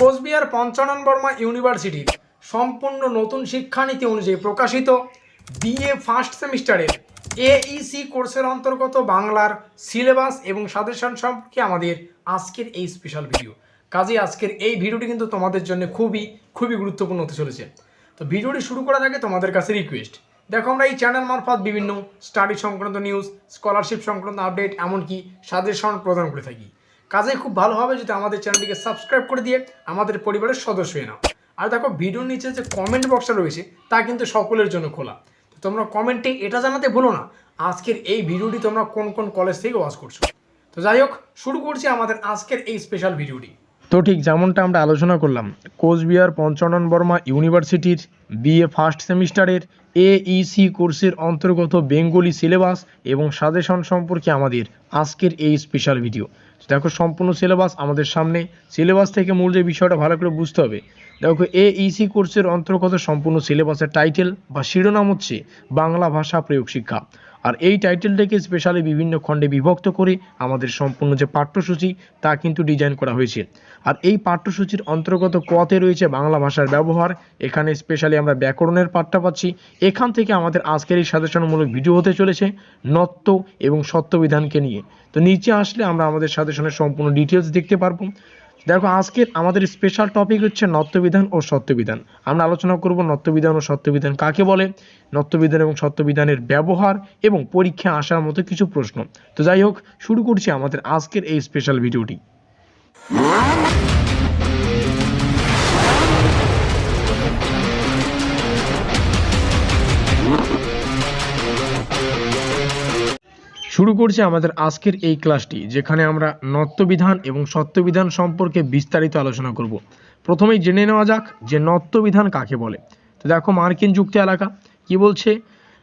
কোচবিহার পঞ্চানন বর্মা ইউনিভার্সিটির সম্পূর্ণ নতুন শিক্ষানীতি অনুযায়ী প্রকাশিত বিএ ফার্স্ট সেমিস্টারের এইসি কোর্সের অন্তর্গত বাংলার সিলেবাস এবং সাজেশন সম্পর্কে আমাদের আজকের এই স্পেশাল ভিডিও কাজে আজকের এই ভিডিওটি কিন্তু তোমাদের জন্য খুবই খুবই গুরুত্বপূর্ণ হতে চলেছে। তো ভিডিওটি শুরু করার আগে তোমাদের কাছে রিকোয়েস্ট দেখো আমরা এই চ্যানেল মারফত বিভিন্ন স্টাডি সংক্রান্ত নিউজ স্কলারশিপ সংক্রান্ত আপডেট এমনকি সাজেশন প্রদান করে থাকি। কাজে খুব ভালো হবে যদি আমাদের চ্যানেলটিকে সাবস্ক্রাইব করে দিয়ে আমাদের পরিবারের সদস্য হয়ে নাও। আর দেখো, ভিডিওর নিচে যে কমেন্ট বক্সটা রয়েছে, তা কিন্তু সকলের জন্য খোলা। তো তোমরা কমেন্টে এটা জানাতে ভুলো না, আজকের এই ভিডিওটি তোমরা কোন কোন কলেজ থেকে ওয়াচ করছ। তো যাই হোক, শুরু করছি আমাদের আজকের এই স্পেশাল ভিডিওটি। তো ঠিক যেমনটা আমরা আলোচনা করলাম, কোচবিহার পঞ্চানন বর্মা ইউনিভার্সিটির বিএ ফার্স্ট সেমিস্টারের এইসি কোর্সের অন্তর্গত বেঙ্গলি সিলেবাস এবং সাজেশন সম্পর্কে আমাদের আজকের এই স্পেশাল ভিডিও দেখো, সম্পূর্ণ সিলেবাস আমাদের সামনে। সিলেবাস থেকে মূল যে বিষয়টা ভালো করে বুঝতে হবে, দেখো এইসি কোর্সের অন্তর্গত সম্পূর্ণ সিলেবাসের টাইটেল বা শিরোনাম হচ্ছে বাংলা ভাষা প্রয়োগ শিক্ষা। আর এই টাইটেলটাকে স্পেশালি বিভিন্ন খণ্ডে বিভক্ত করে আমাদের সম্পূর্ণ যে পাঠ্যসূচি, তা কিন্তু ডিজাইন করা হয়েছে। আর এই পাঠ্যসূচির অন্তর্গত কতে রয়েছে বাংলা ভাষার ব্যবহার। এখানে স্পেশালি আমরা ব্যাকরণের পাঠটা পাচ্ছি। এখান থেকে আমাদের আজকের এই সাজেশনমূলক ভিডিও হতে চলেছে নত্ব এবং সত্যবিধানকে নিয়ে। তো নিচে আসলে আমরা আমাদের সাজেশনের সম্পূর্ণ ডিটেলস দেখতে পারব। দেখো, আজকের আমাদের স্পেশাল টপিক হচ্ছে নত্যবিধান ও সত্যবিধান। আমরা আলোচনা করব নত্যবিধান ও সত্যবিধান। কাকে বলে? নত্যবিধান এবং সত্যবিধানের ব্যবহার এবং পরীক্ষা আসার মতো কিছু প্রশ্ন। তো যাই হোক, শুরু করছি আমাদের আজকের এই স্পেশাল ভিডিওটি শুরু করছি আমাদের আজকের এই ক্লাসটি, যেখানে আমরা নত্যবিধান এবং সত্যবিধান সম্পর্কে বিস্তারিত আলোচনা করব। প্রথমেই জেনে নেওয়া যাক যে নত্যবিধান কাকে বলে। তো দেখো মার্কিন যুক্তি এলাকা, কি বলছে?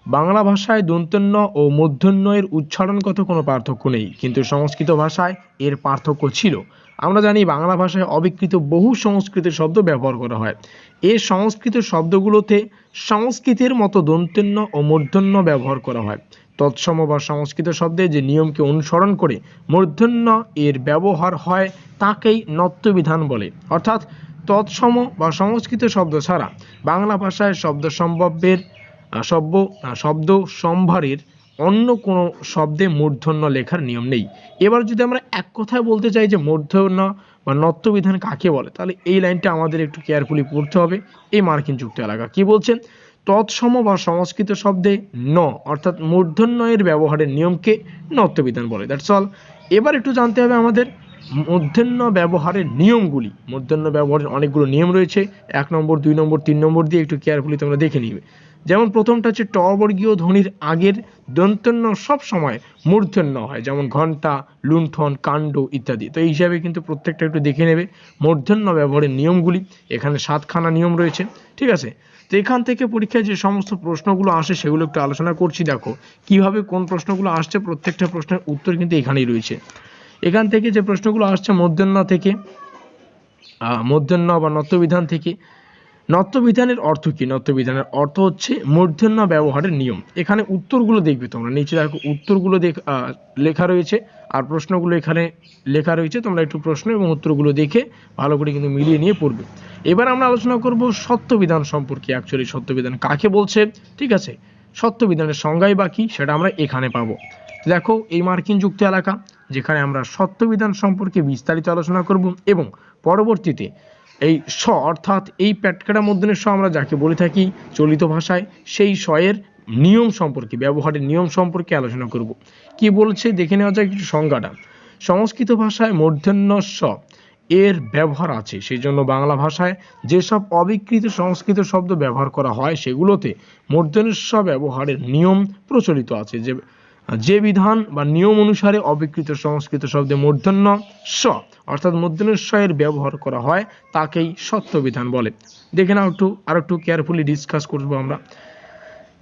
বাংলা ভাষায় দন্তন্য ও মূর্ধন্যের উচ্চারণগত কোনো পার্থক্য নেই, কিন্তু সংস্কৃত ভাষায় এর পার্থক্য ছিল। আমরা জানি বাংলা ভাষায় অবিকৃত বহু সংস্কৃত শব্দ ব্যবহার করা হয়। এই সংস্কৃত শব্দগুলোতে সংস্কৃতের মতো দন্তন্য ও মূর্ধন্য ব্যবহার করা হয়। তৎসম বা সংস্কৃত শব্দে যে নিয়মকে অনুসরণ করে মূর্ধন্য এর ব্যবহার হয়, তাকেই নত্যবিধান বলে। অর্থাৎ তৎসম বা সংস্কৃত শব্দ ছাড়া বাংলা ভাষায় শব্দ সম্ভবের শব্দ শব্দ সম্ভারের অন্য কোনো শব্দে মূর্ধন্য লেখার নিয়ম নেই। এবার যদি আমরা এক কথায় বলতে চাই যে মূর্ধন্য বা নত্যবিধান কাকে বলে, তাহলে এই লাইনটা আমাদের একটু কেয়ারফুলি পড়তে হবে। এই মার্কিন যুক্ত এলাকা কি বলছেন? তৎসম বা সংস্কৃত শব্দে ন, অর্থাৎ মূর্ধন্যয়ের ব্যবহারের নিয়মকে নত্যবিধান বলে। দ্যাটস অল এবার একটু জানতে হবে আমাদের মূর্ধন্য ব্যবহারের নিয়মগুলি। মূর্ধন্য ব্যবহারের অনেকগুলো নিয়ম রয়েছে। এক নম্বর, দুই নম্বর, তিন নম্বর দিয়ে একটু কেয়ারফুলি তোমরা দেখে নিবে। যেমন প্রথমটা হচ্ছে ট বর্গীয় ধ্বনির আগের দন্তন্য সব সময় মূর্ধন্য হয়, যেমন ঘণ্টা লুণ্ঠন, কাণ্ড ইত্যাদি। তো এই হিসাবে কিন্তু প্রত্যেকটা একটু দেখে নেবে। মূর্ধন্য ব্যবহারের নিয়মগুলি, এখানে সাতখানা নিয়ম রয়েছে, ঠিক আছে? তো এখান থেকে পরীক্ষায় যে সমস্ত প্রশ্নগুলো আসে, সেগুলো একটু আলোচনা করছি, দেখো। কীভাবে কোন প্রশ্নগুলো আসছে, প্রত্যেকটা প্রশ্নের উত্তর কিন্তু এখানেই রয়েছে। এখান থেকে যে প্রশ্নগুলো আসছে মধ্যাহ্ন থেকে মধ্যাহ্ন বা নত্যবিধান থেকে নত্যবিধানের অর্থ কি? নত্যবিধানের অর্থ হচ্ছে মূর্ধন্য ব্যবহারের নিয়ম। এখানে উত্তরগুলো দেখবে তোমরা। নিচে দেখো, উত্তরগুলো দেখ লেখা রয়েছে। আর প্রশ্নগুলো এখানে লেখা রয়েছে। তোমরা একটু প্রশ্ন এবং উত্তরগুলো দেখে ভালো করে কিন্তু মিলিয়ে নিয়ে পড়বে। এবার আমরা আলোচনা করব সত্যবিধান সম্পর্কে। অ্যাকচুয়ালি সত্যবিধান কাকে বলছে? ঠিক আছে? সত্যবিধানের সংজ্ঞাই বা কি? সেটা আমরা এখানে পাবো। দেখো, এই মার্কিন যুক্ত এলাকা, যেখানে আমরা সত্যবিধান সম্পর্কে বিস্তারিত আলোচনা করব এবং পরবর্তীতে এই স অর্থাৎ এই প্যাটকাটা মধ্যনের স আমরা যাকে বলে থাকি চলিত ভাষায়, সেই শয়ের নিয়ম সম্পর্কে, ব্যবহারের নিয়ম সম্পর্কে আলোচনা করব। কি বলছে? দেখে নেওয়া যাক একটু সংজ্ঞাটা। সংস্কৃত ভাষায় মূর্ধন্য স এর ব্যবহার আছে। সেই জন্য বাংলা ভাষায় যেসব অবিকৃত সংস্কৃত শব্দ ব্যবহার করা হয়, সেগুলোতে মূর্ধন্য স ব্যবহারের নিয়ম প্রচলিত আছে। যে যে বিধান বা নিয়ম অনুসারে অবিকৃত সংস্কৃত শব্দে মূর্ধন্য স, অর্থাৎ মূর্ধন্য স এর ব্যবহার করা হয়, তাকেই সত্যবিধান বলে। দেখে নাও একটু, আর একটু কেয়ারফুলি ডিসকাস করব আমরা।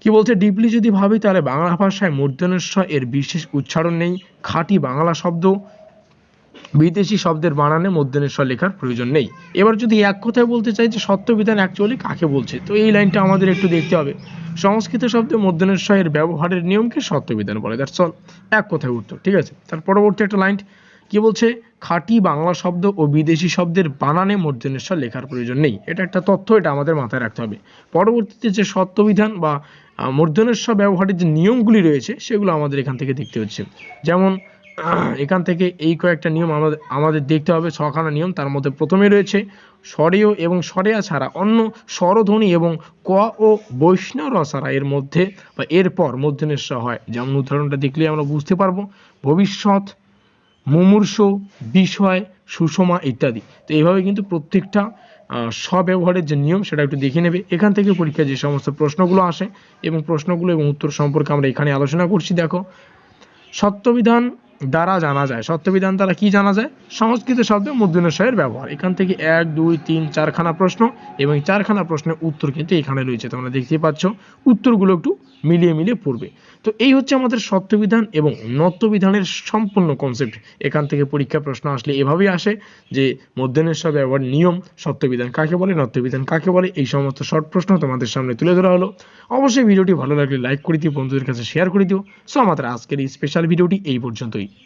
কি বলছে? ডিপলি যদি ভাবি, তাহলে বাংলা ভাষায় মূর্ধন্য স এর বিশেষ উচ্চারণ নেই। খাঁটি বাংলা শব্দ বিদেশি শব্দের বানানে মধ্যনেশ্বর লেখার প্রয়োজন নেই। এবার যদি এক কথায় বলতে চাই যে সত্যবিধান অ্যাকচুয়ালি কাকে বলছে? তো এই লাইনটা আমাদের একটু দেখতে হবে। সংস্কৃত শব্দে মধ্যনেশ্বর ব্যবহারের নিয়মকে সত্যবিধান বলে। দ্যাটস অল এক কথায় উত্তর ঠিক আছে? তার পরবর্তী একটা লাইন কি বলছে? খাঁটি বাংলা শব্দ ও বিদেশি শব্দের বানানে মূর্ধন্যস্বর লেখার প্রয়োজন নেই। এটা একটা তথ্য এটা আমাদের মাথায় রাখতে হবে। পরবর্তীতে যে সত্যবিধান বা আহ, মূর্ধন্যস্বর ব্যবহারের যে নিয়মগুলি রয়েছে সেগুলো আমাদের এখান থেকে দেখতে হচ্ছে। যেমন এখান থেকে এই কয়েকটা নিয়ম আমাদের আমাদের দেখতে হবে, ছখানা নিয়ম। তার মধ্যে প্রথমে রয়েছে স্বরেয় এবং স্বরেয়া ছাড়া অন্য স্বরধ্বনি এবং ক ও বৈষ্ণব ছাড়া এর মধ্যে বা এরপর মূর্ধন্যস্বর হয়। যেমন উদাহরণটা দেখলে আমরা বুঝতে পারব। ভবিষ্যৎ, মুমূর্ষ, বিষয়, সুষমা ইত্যাদি। তো এইভাবে কিন্তু প্রত্যেকটা স্বব্যবহারের যে নিয়ম সেটা একটু দেখে নেবে। এখান থেকে পরীক্ষায় যে সমস্ত প্রশ্নগুলো আসে এবং প্রশ্নগুলো এবং উত্তর সম্পর্কে আমরা এখানে আলোচনা করছি। দেখো সত্যবিধান দ্বারা জানা যায়। সত্যবিধান দ্বারা কি জানা যায়? সংস্কৃত শব্দে মূর্ধন্যস্বরের ব্যবহার। এখান থেকে এক, দুই, তিন, চারখানা প্রশ্ন এবং চারখানা প্রশ্নের উত্তর কিন্তু এখানে রয়েছে। তোমরা দেখতেই পাচ্ছ, উত্তরগুলো একটু মিলিয়ে মিলিয়ে পড়বে। তো এই হচ্ছে আমাদের সত্যবিধান এবং নত্যবিধানের সম্পূর্ণ কনসেপ্ট এখান থেকে পরীক্ষা প্রশ্ন আসলে এভাবেই আসে যে মধ্যনেশ্বর ব্যবহার নিয়ম, সত্যবিধান কাকে বলে, নত্যবিধান কাকে বলে, এই সমস্ত শর্ট প্রশ্ন তোমাদের সামনে তুলে ধরা হলো। অবশ্যই ভিডিওটি ভালো লাগলে লাইক করে দিও, বন্ধুদের কাছে শেয়ার করে দিও। সো আমাদের আজকের এই স্পেশাল ভিডিওটি এই পর্যন্তই।